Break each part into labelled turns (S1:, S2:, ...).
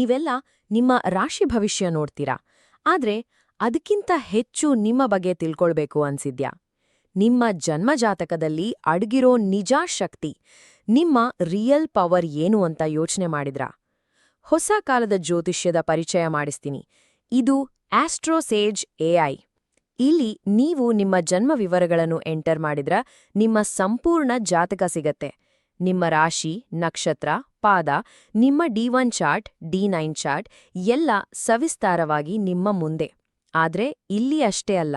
S1: ನೀವೆಲ್ಲ ನಿಮ್ಮ ರಾಶಿ ಭವಿಷ್ಯ ನೋಡ್ತೀರಾ? ಆದ್ರೆ ಅದಕ್ಕಿಂತ ಹೆಚ್ಚು ನಿಮ್ಮ ಬಗ್ಗೆ ತಿಳ್ಕೊಳ್ಬೇಕು ಅನ್ಸಿದ್ಯಾ? ನಿಮ್ಮ ಜನ್ಮಜಾತಕದಲ್ಲಿ ಅಡಗಿರೋ ನಿಜ ಶಕ್ತಿ ನಿಮ್ಮ ರಿಯಲ್ ಪವರ್ ಏನು ಅಂತ ಯೋಚನೆ ಮಾಡಿದ್ರಾ? ಹೊಸ ಕಾಲದ ಜ್ಯೋತಿಷ್ಯದ ಪರಿಚಯ ಮಾಡಿಸ್ತೀನಿ. ಇದು ಆಸ್ಟ್ರೋಸೇಜ್ ಎಐ ಇಲ್ಲಿ ನೀವು ನಿಮ್ಮ ಜನ್ಮ ವಿವರಗಳನ್ನು ಎಂಟರ್ ಮಾಡಿದ್ರ ನಿಮ್ಮ ಸಂಪೂರ್ಣ ಜಾತಕ ಸಿಗತ್ತೆ. ನಿಮ್ಮ ರಾಶಿ ನಕ್ಷತ್ರ ಪಾದ, ನಿಮ್ಮ D one chart, D nine chart ಎಲ್ಲ ಸವಿಸ್ತಾರವಾಗಿ ನಿಮ್ಮ ಮುಂದೆ. ಆದರೆ ಇಲ್ಲಿ ಅಷ್ಟೇ ಅಲ್ಲ.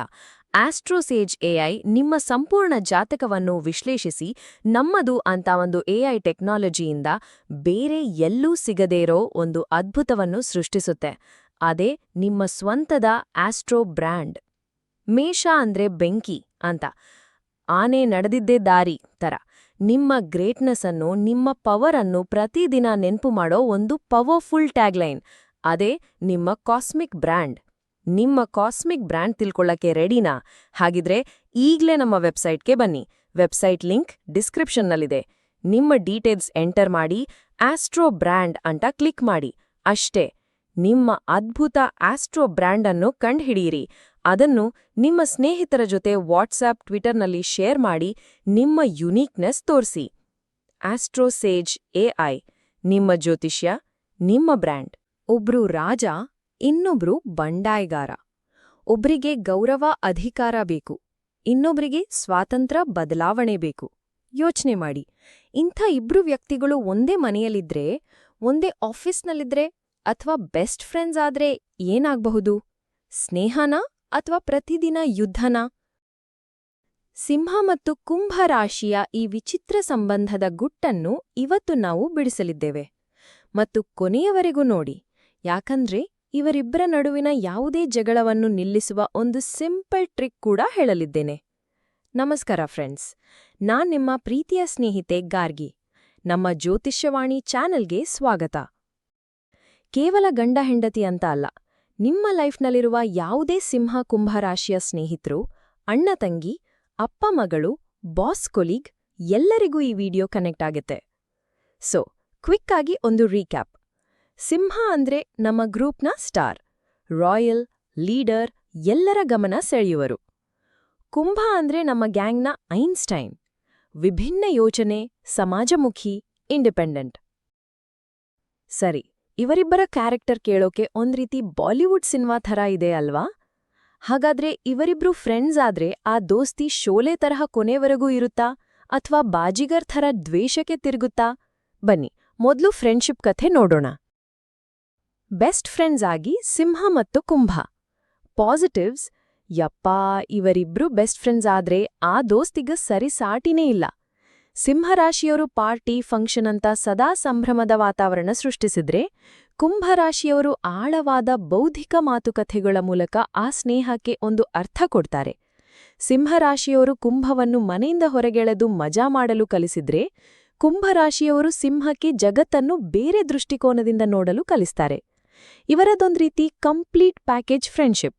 S1: ಆಸ್ಟ್ರೋಸೇಜ್ ಎಐ ನಿಮ್ಮ ಸಂಪೂರ್ಣ ಜಾತಕವನ್ನು ವಿಶ್ಲೇಷಿಸಿ ನಮ್ಮದು ಅಂತ ಒಂದು ಎಐ ಟೆಕ್ನಾಲಜಿಯಿಂದ ಬೇರೆ ಎಲ್ಲೂ ಸಿಗದೇ ಇರೋ ಒಂದು ಅದ್ಭುತವನ್ನು ಸೃಷ್ಟಿಸುತ್ತೆ. ಅದೇ ನಿಮ್ಮ ಸ್ವಂತದ ಆಸ್ಟ್ರೋ ಬ್ರ್ಯಾಂಡ್. ಮೇಷ ಅಂದ್ರೆ ಬೆಂಕಿ ಅಂತ. ಆನೆ ನಡೆದಿದ್ದೇ ದಾರಿ ತರ ನಿಮ್ಮ ಗ್ರೇಟ್ನೆಸ್ ಅನ್ನು, ನಿಮ್ಮ ಪವರ್ ಅನ್ನು ಪ್ರತಿದಿನ ನೆನ್ಪು ಮಾಡೋ ಒಂದು ಪವರ್ಫುಲ್ ಟ್ಯಾಗ್ಲೈನ್. ಅದೇ ನಿಮ್ಮ ಕಾಸ್ಮಿಕ್ ಬ್ರ್ಯಾಂಡ್. ನಿಮ್ಮ ಕಾಸ್ಮಿಕ್ ಬ್ರ್ಯಾಂಡ್ ತಿಳ್ಕೊಳ್ಳಕ್ಕೆ ರೆಡಿನಾ? ಹಾಗಿದ್ರೆ ಈಗ್ಲೇ ನಮ್ಮ ವೆಬ್ಸೈಟ್ಗೆ ಬನ್ನಿ. ವೆಬ್ಸೈಟ್ ಲಿಂಕ್ ಡಿಸ್ಕ್ರಿಪ್ಷನ್ನಲ್ಲಿದೆ. ನಿಮ್ಮ ಡೀಟೇಲ್ಸ್ ಎಂಟರ್ ಮಾಡಿ ಆಸ್ಟ್ರೋ ಬ್ರ್ಯಾಂಡ್ ಅಂತ ಕ್ಲಿಕ್ ಮಾಡಿ. ಅಷ್ಟೇ. ನಿಮ್ಮ ಅದ್ಭುತ ಆಸ್ಟ್ರೋ ಬ್ರ್ಯಾಂಡ್ ಅನ್ನು ಕಂಡುಹಿಡಿಯಿರಿ. ಅದನ್ನು ನಿಮ್ಮ ಸ್ನೇಹಿತರ ಜೊತೆ ವಾಟ್ಸಾಪ್ ಟ್ವಿಟರ್ನಲ್ಲಿ ಶೇರ್ ಮಾಡಿ ನಿಮ್ಮ ಯುನೀಕ್ನೆಸ್ ತೋರಿಸಿ. ಆಸ್ಟ್ರೋಸೇಜ್ ಎಐ ನಿಮ್ಮ ಜ್ಯೋತಿಷ್ಯ, ನಿಮ್ಮ ಬ್ರ್ಯಾಂಡ್. ಒಬ್ರು ರಾಜ, ಇನ್ನೊಬ್ರು ಬಂಡಾಯಗಾರ. ಒಬ್ರಿಗೆ ಗೌರವ, ಅಧಿಕಾರ ಬೇಕು. ಇನ್ನೊಬ್ರಿಗೆ ಸ್ವಾತಂತ್ರ್ಯ, ಬದಲಾವಣೆ ಬೇಕು. ಯೋಚನೆ ಮಾಡಿ. ಇಂಥ ಇಬ್ರು ವ್ಯಕ್ತಿಗಳು ಒಂದೇ ಮನೆಯಲ್ಲಿದ್ರೆ, ಒಂದೇ ಆಫೀಸ್ನಲ್ಲಿದ್ರೆ ಅಥವಾ ಬೆಸ್ಟ್ ಫ್ರೆಂಡ್ಸ್ ಆದ್ರೆ ಏನಾಗಬಹುದು? ಸ್ನೇಹನಾ? ಅಥವಾ ಪ್ರತಿದಿನ ಯುದ್ಧನ? ಸಿಂಹ ಮತ್ತು ಕುಂಭ ರಾಶಿಯ ಈ ವಿಚಿತ್ರ ಸಂಬಂಧದ ಗುಟ್ಟನ್ನು ಇವತ್ತು ನಾವು ಬಿಡಿಸಲಿದ್ದೇವೆ. ಮತ್ತು ಕೊನೆಯವರೆಗೂ ನೋಡಿ, ಯಾಕಂದ್ರೆ ಇವರಿಬ್ಬರ ನಡುವಿನ ಯಾವುದೇ ಜಗಳವನ್ನು ನಿಲ್ಲಿಸುವ ಒಂದು ಸಿಂಪಲ್ ಟ್ರಿಕ್ ಕೂಡ ಹೇಳಲಿದ್ದೇನೆ. ನಮಸ್ಕಾರ ಫ್ರೆಂಡ್ಸ್, ನಾನ್ ನಿಮ್ಮ ಪ್ರೀತಿಯ ಸ್ನೇಹಿತೆ ಗಾರ್ಗಿ. ನಮ್ಮ ಜ್ಯೋತಿಷ್ಯವಾಣಿ ಚಾನೆಲ್ಗೆ ಸ್ವಾಗತ. ಕೇವಲ ಗಂಡ ಹೆಂಡತಿ ಅಂತ ಅಲ್ಲ ನಿಮ್ಮ ಲೈಫ್ನಲ್ಲಿರುವ ಯಾವುದೇ ಸಿಂಹ ಕುಂಭರಾಶಿಯ ಸ್ನೇಹಿತರು, ಅಣ್ಣ ತಂಗಿ, ಅಪ್ಪ ಮಗಳು, ಬಾಸ್ ಕೊಲೀಗ್ ಎಲ್ಲರಿಗೂ ಈ ವಿಡಿಯೋ ಕನೆಕ್ಟ್ ಆಗುತ್ತೆ. ಸೊ, ಕ್ವಿಕ್ ಆಗಿ ಒಂದು ರೀಕ್ಯಾಪ್. ಸಿಂಹ ಅಂದ್ರೆ ನಮ್ಮ ಗ್ರೂಪ್ನ ಸ್ಟಾರ್, ರಾಯಲ್, ಲೀಡರ್ ಎಲ್ಲರ ಗಮನ ಸೆಳೆಯುವರು. ಕುಂಭ ಅಂದ್ರೆ ನಮ್ಮ ಗ್ಯಾಂಗ್ನ ಐನ್ಸ್ಟೈನ್. ವಿಭಿನ್ನ ಯೋಚನೆ, ಸಮಾಜಮುಖಿ, ಇಂಡಿಪೆಂಡೆಂಟ್. ಸರಿ ಇವರಿಬ್ಬರ ಕ್ಯಾರೆಕ್ಟರ್ ಕೇಳೋಕೆ ಒಂದ್ ರೀತಿ ಬಾಲಿವುಡ್ ಸಿನಿಮಾ ಥರ ಇದೆ ಅಲ್ವಾ? ಹಾಗಾದ್ರೆ ಇವರಿಬ್ರು ಫ್ರೆಂಡ್ಸ್ ಆದ್ರೆ ಆ ದೋಸ್ತಿ ಶೋಲೆ ತರಹ ಕೊನೆವರೆಗೂ ಇರುತ್ತಾ? ಅಥವಾ ಬಾಜಿಗರ್ ಥರ ದ್ವೇಷಕ್ಕೆ ತಿರುಗುತ್ತಾ? ಬನ್ನಿ, ಮೊದ್ಲು ಫ್ರೆಂಡ್ಶಿಪ್ ಕಥೆ ನೋಡೋಣ. ಬೆಸ್ಟ್ ಫ್ರೆಂಡ್ಸ್ ಆಗಿ ಸಿಂಹ ಮತ್ತು ಕುಂಭ. ಪಾಸಿಟಿವ್ಸ್, ಯಪ್ಪಾ, ಇವರಿಬ್ರು ಬೆಸ್ಟ್ ಫ್ರೆಂಡ್ಸ್ ಆದ್ರೆ ಆ ದೋಸ್ತಿಗ ಸರಿ ಸಾಟಿನೇ ಇಲ್ಲ. ಸಿಂಹರಾಶಿಯವರು ಪಾರ್ಟಿ ಫಂಕ್ಷನ್ ಅಂತ ಸದಾ ಸಂಭ್ರಮದ ವಾತಾವರಣ ಸೃಷ್ಟಿಸಿದ್ರೆ ಕುಂಭರಾಶಿಯವರು ಆಳವಾದ ಬೌದ್ಧಿಕ ಮಾತುಕತೆಗಳ ಮೂಲಕ ಆ ಸ್ನೇಹಕ್ಕೆ ಒಂದು ಅರ್ಥ ಕೊಡ್ತಾರೆ. ಸಿಂಹರಾಶಿಯವರು ಕುಂಭವನ್ನು ಮನೆಯಿಂದ ಹೊರಗೆಳೆದು ಮಜಾ ಮಾಡಲು ಕಲಿಸಿದ್ರೆ ಕುಂಭರಾಶಿಯವರು ಸಿಂಹಕ್ಕೆ ಜಗತ್ತನ್ನು ಬೇರೆ ದೃಷ್ಟಿಕೋನದಿಂದ ನೋಡಲು ಕಲಿಸ್ತಾರೆ. ಇವರದೊಂದು ರೀತಿ ಕಂಪ್ಲೀಟ್ ಪ್ಯಾಕೇಜ್ ಫ್ರೆಂಡ್ಶಿಪ್.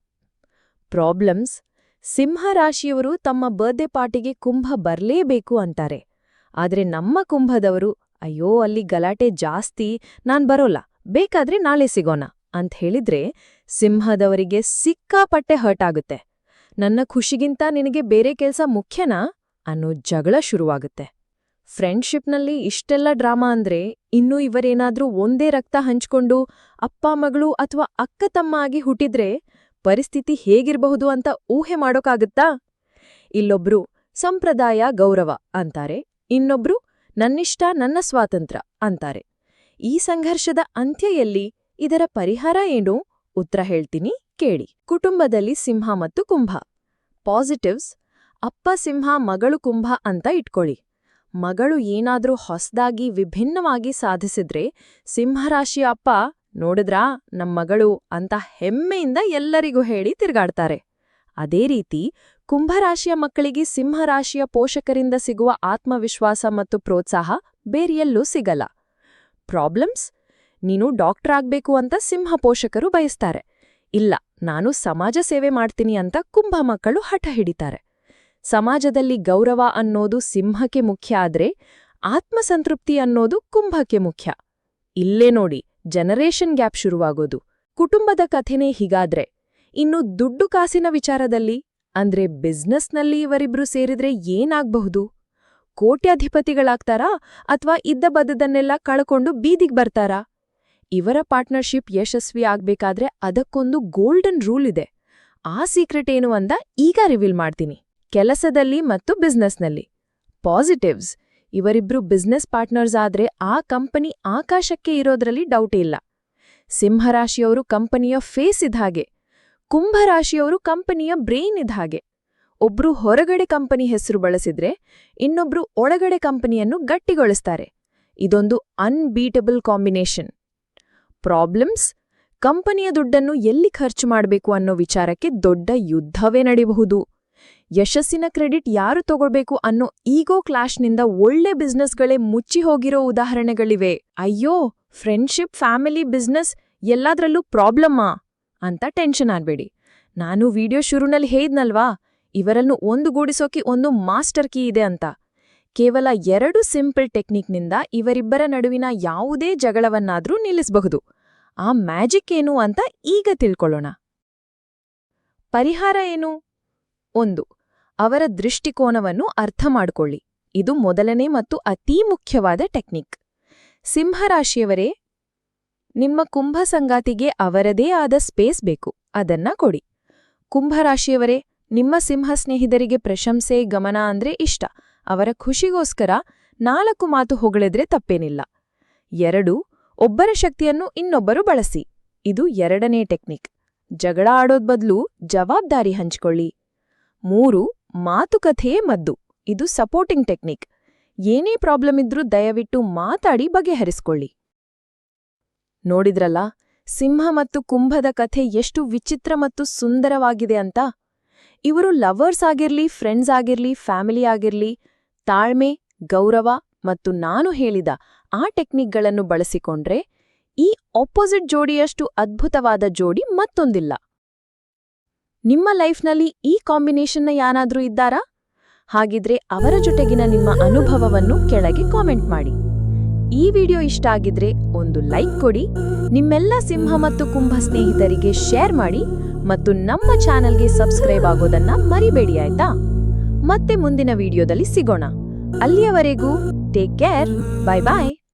S1: ಪ್ರಾಬ್ಲಮ್ಸ್, ಸಿಂಹರಾಶಿಯವರು ತಮ್ಮ ಬರ್ತ್ಡೇ ಪಾರ್ಟಿಗೆ ಕುಂಭ ಬರಲೇಬೇಕು ಅಂತಾರೆ. ಆದ್ರೆ ನಮ್ಮ ಕುಂಭದವರು, ಅಯ್ಯೋ, ಅಲ್ಲಿ ಗಲಾಟೆ ಜಾಸ್ತಿ, ನಾನ್ ಬರೋಲ್ಲ, ಬೇಕಾದ್ರೆ ನಾಳೆ ಸಿಗೋಣ ಅಂತ ಹೇಳಿದ್ರೆ ಸಿಂಹದವರಿಗೆ ಸಿಕ್ಕಾಪಟ್ಟೆ ಹರ್ಟ್ ಆಗುತ್ತೆ. ನನ್ನ ಖುಷಿಗಿಂತ ನಿನಗೆ ಬೇರೆ ಕೆಲಸ ಮುಖ್ಯನಾ? ಅನ್ನೋ ಜಗಳ ಶುರುವಾಗುತ್ತೆ. ಫ್ರೆಂಡ್ಶಿಪ್ನಲ್ಲಿ ಇಷ್ಟೆಲ್ಲ ಡ್ರಾಮಾ ಅಂದ್ರೆ ಇನ್ನೂ ಇವರೇನಾದ್ರೂ ಒಂದೇ ರಕ್ತ ಹಂಚ್ಕೊಂಡು ಅಪ್ಪ, ಮಗಳು ಅಥವಾ ಅಕ್ಕ, ತಮ್ಮ ಆಗಿ ಹುಟ್ಟಿದ್ರೆ ಪರಿಸ್ಥಿತಿ ಹೇಗಿರಬಹುದು ಅಂತ ಊಹೆ ಮಾಡೋಕಾಗುತ್ತಾ ಇಲ್ಲೊಬ್ರು, ಸಂಪ್ರದಾಯ ಗೌರವ ಅಂತಾರೆ. ಇನ್ನೊಬ್ರು ನನ್ನಿಷ್ಟ ನನ್ನ ಸ್ವಾತಂತ್ರ್ಯ ಅಂತಾರೆ. ಈ ಸಂಘರ್ಷದ ಅಂತ್ಯ ಎಲ್ಲಿ ಇದರ ಪರಿಹಾರ ಏನು? ಉತ್ತರ ಹೇಳ್ತೀನಿ, ಕೇಳಿ. ಕುಟುಂಬದಲ್ಲಿ ಸಿಂಹ ಮತ್ತು ಕುಂಭ. ಪಾಸಿಟಿವ್ಸ್ ಅಪ್ಪ ಸಿಂಹ, ಮಗಳು ಕುಂಭ ಅಂತ ಇಟ್ಕೊಳ್ಳಿ. ಮಗಳು ಏನಾದ್ರೂ ಹೊಸದಾಗಿ ವಿಭಿನ್ನವಾಗಿ ಸಾಧಿಸಿದ್ರೆ ಸಿಂಹರಾಶಿಯ ಅಪ್ಪ, ನೋಡಿದ್ರಾ ನಮ್ಮಗಳು ಅಂತ ಹೆಮ್ಮೆಯಿಂದ ಎಲ್ಲರಿಗೂ ಹೇಳಿ ತಿರ್ಗಾಡ್ತಾರೆ. ಅದೇ ರೀತಿ ಕುಂಭರಾಶಿಯ ಮಕ್ಕಳಿಗೆ ಸಿಂಹರಾಶಿಯ ಪೋಷಕರಿಂದ ಸಿಗುವ ಆತ್ಮವಿಶ್ವಾಸ ಮತ್ತು ಪ್ರೋತ್ಸಾಹ ಬೇರೆಯಲ್ಲೂ ಸಿಗಲ್ಲ. ಪ್ರಾಬ್ಲಮ್ಸ್? ನೀನು ಡಾಕ್ಟರ್ ಆಗ್ಬೇಕು ಅಂತ ಸಿಂಹ ಪೋಷಕರು ಬಯಸ್ತಾರೆ. ಇಲ್ಲ, ನಾನು ಸಮಾಜ ಸೇವೆ ಮಾಡ್ತೀನಿ ಅಂತ ಕುಂಭ ಮಕ್ಕಳು ಹಠ ಹಿಡಿತಾರೆ. ಸಮಾಜದಲ್ಲಿ ಗೌರವ ಅನ್ನೋದು ಸಿಂಹಕ್ಕೆ ಮುಖ್ಯ ಆದ್ರೆ ಆತ್ಮಸಂತೃಪ್ತಿ ಅನ್ನೋದು ಕುಂಭಕ್ಕೆ ಮುಖ್ಯ. ಇಲ್ಲೇ ನೋಡಿ, ಜನರೇಷನ್ ಗ್ಯಾಪ್ ಶುರುವಾಗೋದು. ಕುಟುಂಬದ ಕಥೆನೇ ಹೀಗಾದ್ರೆ ಇನ್ನು ದುಡ್ಡು ಕಾಸಿನ ವಿಚಾರದಲ್ಲಿ, ಅಂದ್ರೆ ಬಿಸ್ನೆಸ್ನಲ್ಲಿ ಇವರಿಬ್ರು ಸೇರಿದ್ರೆ ಏನಾಗ್ಬಹುದು? ಕೋಟ್ಯಾಧಿಪತಿಗಳಾಗ್ತಾರಾ ಅಥವಾ ಇದ್ದ ಬದದನ್ನೆಲ್ಲ ಕಳ್ಕೊಂಡು ಬೀದಿಗ್ ಬರ್ತಾರಾ? ಇವರ ಪಾರ್ಟ್ನರ್ಶಿಪ್ ಯಶಸ್ವಿ ಆಗ್ಬೇಕಾದ್ರೆ ಅದಕ್ಕೊಂದು ಗೋಲ್ಡನ್ ರೂಲ್ ಇದೆ. ಆ ಸೀಕ್ರೆಟ್ ಏನು ಅಂದ ಈಗ ರಿವೀಲ್ ಮಾಡ್ತೀನಿ. ಕೆಲಸದಲ್ಲಿ ಮತ್ತು ಬಿಸ್ನೆಸ್ನಲ್ಲಿ. ಪಾಸಿಟಿವ್ಸ್. ಇವರಿಬ್ರು ಬಿಸ್ನೆಸ್ ಪಾರ್ಟ್ನರ್ಸ್ ಆದ್ರೆ ಆ ಕಂಪನಿ ಆಕಾಶಕ್ಕೆ ಇರೋದ್ರಲ್ಲಿ ಡೌಟ್ ಇಲ್ಲ. ಸಿಂಹರಾಶಿಯವರು ಕಂಪನಿಯ ಫೇಸ್ ಇದ್ದ ಹಾಗೆ ಕುಂಭರಾಶಿಯವರು ಕಂಪನಿಯ ಬ್ರೈನ್ ಇದ್ದ ಹಾಗೆ. ಒಬ್ರು ಹೊರಗಡೆ ಕಂಪನಿ ಹೆಸರು ಬಳಸಿದ್ರೆ, ಇನ್ನೊಬ್ರು ಒಳಗಡೆ ಕಂಪನಿಯನ್ನು ಗಟ್ಟಿಗೊಳಿಸ್ತಾರೆ. ಇದೊಂದು ಅನ್ಬೀಟಬಲ್ ಕಾಂಬಿನೇಷನ್ ಪ್ರಾಬ್ಲಮ್ಸ್ ಕಂಪನಿಯ ದುಡ್ಡನ್ನು ಎಲ್ಲಿ ಖರ್ಚು ಮಾಡಬೇಕು ಅನ್ನೋ ವಿಚಾರಕ್ಕೆ ದೊಡ್ಡ ಯುದ್ಧವೇ ನಡೆಯಬಹುದು ಯಶಸ್ಸಿನ ಕ್ರೆಡಿಟ್ ಯಾರು ತಗೊಳ್ಬೇಕು ಅನ್ನೋ ಈಗೋ ಕ್ಲಾಶ್ನಿಂದ ಒಳ್ಳೆ ಬಿಸ್ನೆಸ್ಗಳೇ ಮುಚ್ಚಿ ಹೋಗಿರೋ ಉದಾಹರಣೆಗಳಿವೆ. ಅಯ್ಯೋ ಫ್ರೆಂಡ್ಶಿಪ್ ಫ್ಯಾಮಿಲಿ ಬಿಸ್ನೆಸ್ ಎಲ್ಲಾದ್ರಲ್ಲೂ ಪ್ರಾಬ್ಲಮ್ಮಾ ಅಂತ ಟೆನ್ಷನ್ ಆಗ್ಬೇಡಿ. ನಾನು ವಿಡಿಯೋ ಶುರುನಲ್ಲಿ ಹೇದ್ನಲ್ವಾ ಇವರನ್ನು ಒಂದುಗೂಡಿಸೋಕೆ ಒಂದು ಮಾಸ್ಟರ್ ಕೀ ಇದೆ ಅಂತ. ಕೇವಲ ಎರಡು ಸಿಂಪಲ್ ಟೆಕ್ನಿಕ್ನಿಂದ ಇವರಿಬ್ಬರ ನಡುವಿನ ಯಾವುದೇ ಜಗಳವನ್ನಾದರೂ ನಿಲ್ಲಿಸಬಹುದು. ಆ ಮ್ಯಾಜಿಕ್ ಏನು ಅಂತ ಈಗ ತಿಳ್ಕೊಳ್ಳೋಣ. ಪರಿಹಾರ ಏನು? ಒಂದು, ಅವರ ದೃಷ್ಟಿಕೋನವನ್ನು ಅರ್ಥ ಮಾಡ್ಕೊಳ್ಳಿ. ಇದು ಮೊದಲನೇ ಮತ್ತು ಅತೀ ಮುಖ್ಯವಾದ ಟೆಕ್ನಿಕ್. ಸಿಂಹರಾಶಿಯವರೇ ನಿಮ್ಮ ಕುಂಭ ಸಂಗಾತಿಗೆ ಅವರದೇ ಆದ ಸ್ಪೇಸ್ ಬೇಕು. ಅದನ್ನ ಕೊಡಿ. ಕುಂಭರಾಶಿಯವರೇ, ನಿಮ್ಮ ಸಿಂಹ ಸ್ನೇಹಿತರಿಗೆ ಪ್ರಶಂಸೆ, ಗಮನ ಅಂದ್ರೆ ಇಷ್ಟ. ಅವರ ಖುಷಿಗೋಸ್ಕರ ನಾಲ್ಕು ಮಾತು ಹೊಗಳಿದ್ರೆ ತಪ್ಪೇನಿಲ್ಲ. ಎರಡು, ಒಬ್ಬರ ಶಕ್ತಿಯನ್ನು ಇನ್ನೊಬ್ಬರು ಬಳಸಿ. ಇದು ಎರಡನೇ ಟೆಕ್ನಿಕ್. ಜಗಳ ಆಡೋದ್ ಬದಲು ಜವಾಬ್ದಾರಿ ಹಂಚ್ಕೊಳ್ಳಿ. ಮೂರು ಮಾತುಕಥೆಯೇ ಮದ್ದು. ಇದು ಸಪೋರ್ಟಿಂಗ್ ಟೆಕ್ನಿಕ್. ಏನೇ ಪ್ರಾಬ್ಲಮ್ ಇದ್ರೂ ದಯವಿಟ್ಟು ಮಾತಾಡಿ ಬಗೆಹರಿಸ್ಕೊಳ್ಳಿ. ನೋಡಿದ್ರಲ್ಲ, ಸಿಂಹ ಮತ್ತು ಕುಂಭದ ಕಥೆ ಎಷ್ಟು ವಿಚಿತ್ರ ಮತ್ತು ಸುಂದರವಾಗಿದೆ ಅಂತ. ಇವರು ಲವರ್ಸ್ ಆಗಿರ್ಲಿ, ಫ್ರೆಂಡ್ಸ್ ಆಗಿರ್ಲಿ, ಫ್ಯಾಮಿಲಿ ಆಗಿರ್ಲಿ, ತಾಳ್ಮೆ, ಗೌರವ ಮತ್ತು ನಾನು ಹೇಳಿದ ಆ ಟೆಕ್ನಿಕ್ಗಳನ್ನು ಬಳಸಿಕೊಂಡ್ರೆ ಈ ಆಪೋಸಿಟ್ ಜೋಡಿಯಷ್ಟು ಅದ್ಭುತವಾದ ಜೋಡಿ ಮತ್ತೊಂದಿಲ್ಲ. ನಿಮ್ಮ ಲೈಫ್ನಲ್ಲಿ ಈ ಕಾಂಬಿನೇಷನ್ನ ಯಾರಾದ್ರೂ ಇದ್ದಾರಾ? ಹಾಗಿದ್ರೆ ಅವರ ಜೊತೆಗಿನ ನಿಮ್ಮ ಅನುಭವವನ್ನು ಕೆಳಗೆ ಕಾಮೆಂಟ್ ಮಾಡಿ. ಈ ವಿಡಿಯೋ ಇಷ್ಟ ಆಗಿದ್ರೆ ಒಂದು ಲೈಕ್ ಕೊಡಿ, ನಿಮ್ಮೆಲ್ಲ ಸಿಂಹ ಮತ್ತು ಕುಂಭ ಸ್ನೇಹಿತರಿಗೆ ಶೇರ್ ಮಾಡಿ ಮತ್ತು ನಮ್ಮ ಚಾನೆಲ್ಗೆ ಸಬ್ಸ್ಕ್ರೈಬ್ ಆಗೋದನ್ನ ಮರಿಬೇಡಿ ಆಯ್ತಾ? ಮತ್ತೆ ಮುಂದಿನ ವಿಡಿಯೋದಲ್ಲಿ ಸಿಗೋಣ. ಅಲ್ಲಿಯವರೆಗೂ ಟೇಕ್ ಕೇರ್ ಬಾಯ್ ಬಾಯ್